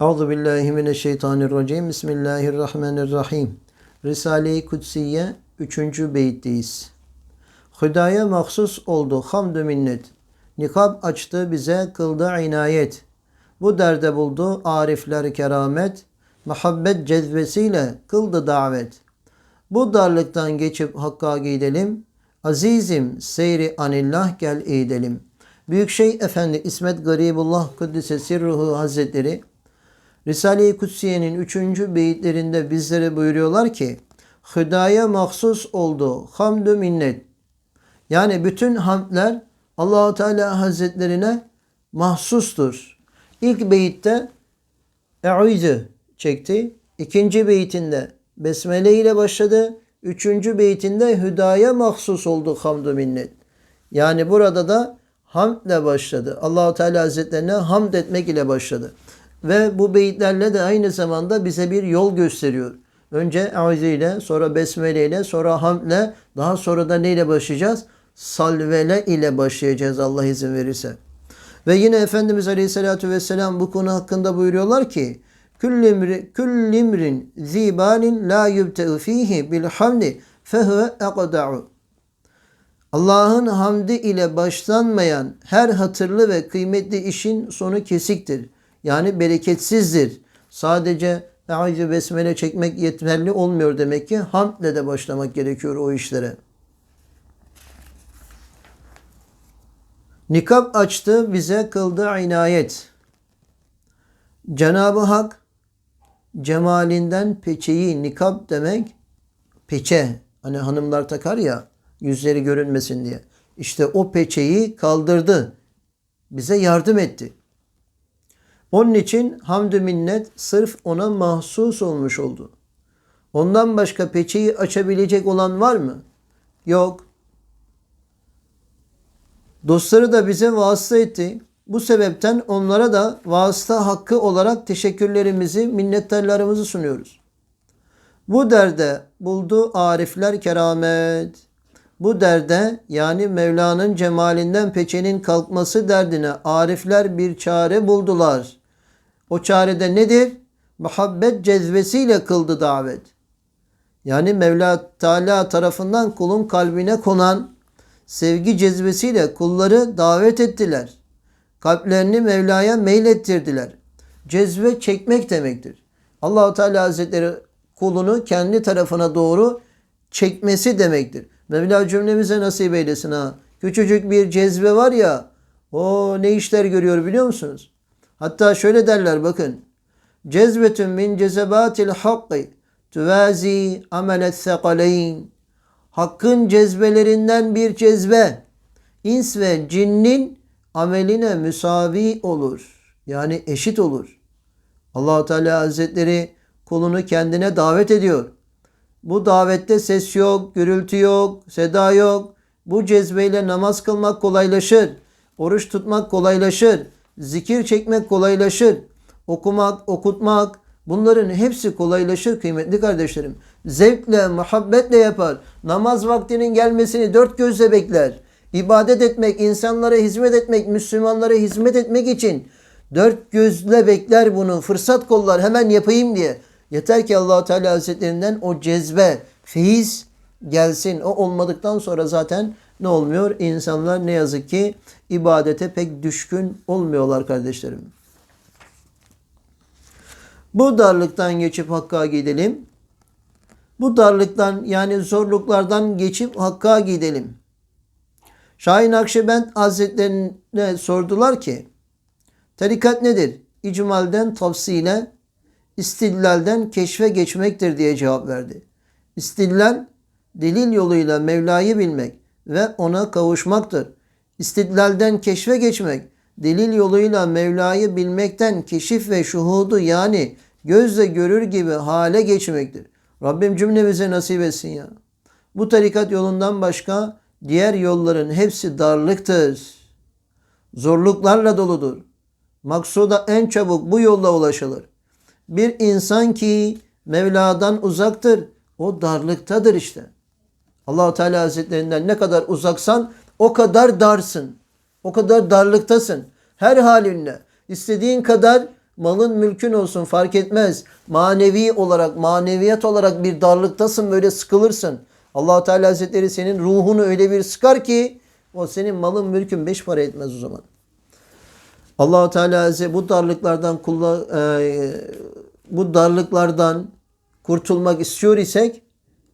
Euzu billahi mineşşeytanirracim. Bismillahirrahmanirrahim. Risale-i Kutsiye 3. beyitteyiz. Hüdaya mahsus oldu hamdü minnet. Nikab açtı bize kıldı inayet. Bu derde buldu arifler keramet. Muhabbet cezbesiyle kıldı davet. Bu darlıktan geçip hakka gidelim. Azizim seyri anillah gel eğidelim. Büyük Şeyh Efendi İsmet Garibullah Kuddise Sirruhu Hazretleri Risale-i Kutsiye'nin 3. beyitlerinde bizlere buyuruyorlar ki Hüdaya mahsus oldu hamdü minnet. Yani bütün hamdler Allahu Teala Hazretlerine mahsustur. İlk beyitte Eûzü çekti. İkinci beytinde Besmele ile başladı. Üçüncü beytinde Hüdaya mahsus oldu hamdü minnet. Yani burada da hamdle başladı. Allahu Teala Hazretlerine hamd etmek ile başladı. Ve bu beyitlerle de aynı zamanda bize bir yol gösteriyor. Önce Euzu ile, sonra Besmele ile, sonra hamdle, daha sonra da neyle başlayacağız? Salvele ile başlayacağız Allah izin verirse. Ve yine Efendimiz Aleyhisselatü Vesselam bu konu hakkında buyuruyorlar ki Küllimri, küllimrin zibalin la yubte'u fihi bil hamdi fehuve eqda'u. Allah'ın hamdi ile başlanmayan her hatırlı ve kıymetli işin sonu kesiktir. Yani bereketsizdir. Sadece Eûzü Besmele çekmek yeterli olmuyor demek ki. Hamdle de başlamak gerekiyor o işlere. Nikab açtı bize kıldı inayet. Cenab-ı Hak cemalinden peçeyi nikab demek peçe. Hani hanımlar takar ya yüzleri görünmesin diye. İşte o peçeyi kaldırdı. Bize yardım etti. Onun için hamdü minnet sırf ona mahsus olmuş oldu. Ondan başka peçeyi açabilecek olan var mı? Yok. Dostları da bize vasıta etti. Bu sebepten onlara da vasıta hakkı olarak teşekkürlerimizi, minnettarlarımızı sunuyoruz. Bu derde buldu arifler keramet. Bu derde yani Mevla'nın cemalinden peçenin kalkması derdine arifler bir çare buldular. O çarede nedir? Muhabbet cezbesiyle kıldı davet. Yani Mevla Teala tarafından kulun kalbine konan sevgi cezbesiyle kulları davet ettiler. Kalplerini Mevla'ya meylettirdiler. Cezbe çekmek demektir. Allahu Teala Hazretleri kulunu kendi tarafına doğru çekmesi demektir. Mevla cümlemize nasip eylesin ha. Küçücük bir cezbe var ya o ne işler görüyor biliyor musunuz? Hatta şöyle derler bakın. Cezbetün min cezebatil hakkı tüvazi amelet sekaleyn. Hakkın cezbelerinden bir cezbe ins ve cinnin ameline müsavi olur. Yani eşit olur. allah Teala Hazretleri kulunu kendine davet ediyor. Bu davette ses yok, gürültü yok, seda yok. Bu cezbeyle namaz kılmak kolaylaşır. Oruç tutmak kolaylaşır. Zikir çekmek kolaylaşır. Okumak, okutmak bunların hepsi kolaylaşır kıymetli kardeşlerim. Zevkle, muhabbetle yapar. Namaz vaktinin gelmesini dört gözle bekler. İbadet etmek, insanlara hizmet etmek, Müslümanlara hizmet etmek için dört gözle bekler bunu. Fırsat kollar hemen yapayım diye. Yeter ki allah Teala Hazretlerinden o cezbe, feyiz gelsin. O olmadıktan sonra zaten ne olmuyor? İnsanlar ne yazık ki ibadete pek düşkün olmuyorlar kardeşlerim. Bu darlıktan geçip Hakk'a gidelim. Bu darlıktan yani zorluklardan geçip Hakk'a gidelim. Şahin Akşebend Hazretlerine sordular ki tarikat nedir? İcmalden tavsile, istillalden keşfe geçmektir diye cevap verdi. İstillal delil yoluyla Mevla'yı bilmek ve ona kavuşmaktır. İstidlalden keşfe geçmek, delil yoluyla Mevla'yı bilmekten keşif ve şuhudu yani gözle görür gibi hale geçmektir. Rabbim cümlemize nasip etsin ya. Bu tarikat yolundan başka diğer yolların hepsi darlıktır. Zorluklarla doludur. Maksuda en çabuk bu yolla ulaşılır. Bir insan ki Mevla'dan uzaktır, o darlıktadır işte. Allah Teala Hazretlerinden ne kadar uzaksan o kadar darsın. O kadar darlıktasın. Her halinle. istediğin kadar malın mülkün olsun fark etmez. Manevi olarak, maneviyat olarak bir darlıktasın böyle sıkılırsın. allah Teala Hazretleri senin ruhunu öyle bir sıkar ki o senin malın mülkün beş para etmez o zaman. allah Teala Hazretleri bu darlıklardan kulla, e, bu darlıklardan kurtulmak istiyor isek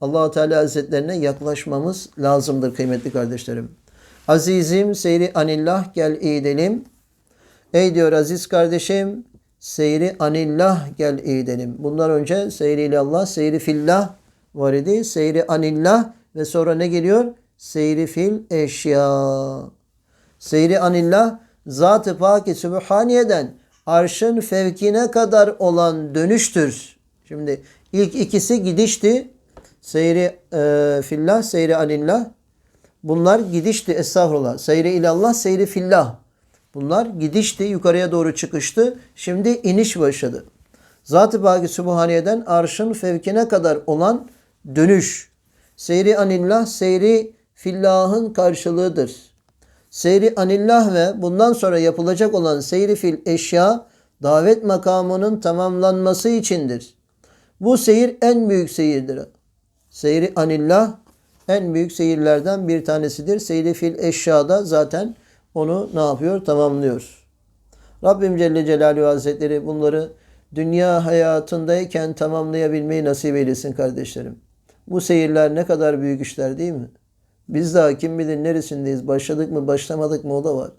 allah Teala Hazretlerine yaklaşmamız lazımdır kıymetli kardeşlerim. Azizim seyri anillah gel eğidelim. Ey diyor aziz kardeşim seyri anillah gel eğidelim. Bundan önce seyri ilallah, seyri fillah var idi. Seyri anillah ve sonra ne geliyor? Seyri fil eşya. Seyri anillah zat-ı pak-i sübhaniyeden arşın fevkine kadar olan dönüştür. Şimdi ilk ikisi gidişti. Seyri e, fillah, seyri anillah. Bunlar gidişti estağfurullah. Seyri ilallah, seyri fillah. Bunlar gidişti, yukarıya doğru çıkıştı. Şimdi iniş başladı. Zat-ı Baki Sübhaniye'den arşın fevkine kadar olan dönüş. Seyri anillah, seyri fillahın karşılığıdır. Seyri anillah ve bundan sonra yapılacak olan seyri fil eşya davet makamının tamamlanması içindir. Bu seyir en büyük seyirdir. Seyri anillah en büyük seyirlerden bir tanesidir. Seyri fil eşyada zaten onu ne yapıyor? Tamamlıyor. Rabbim Celle Celaluhu Hazretleri bunları dünya hayatındayken tamamlayabilmeyi nasip eylesin kardeşlerim. Bu seyirler ne kadar büyük işler değil mi? Biz daha kim bilir neresindeyiz? Başladık mı başlamadık mı o da var.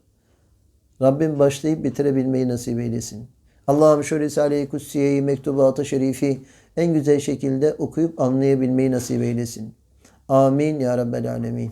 Rabbim başlayıp bitirebilmeyi nasip eylesin. Allah'ım şu Risale-i Kutsiye'yi, mektubat-ı şerifi en güzel şekilde okuyup anlayabilmeyi nasip eylesin. Amin ya Rabbel Alemin.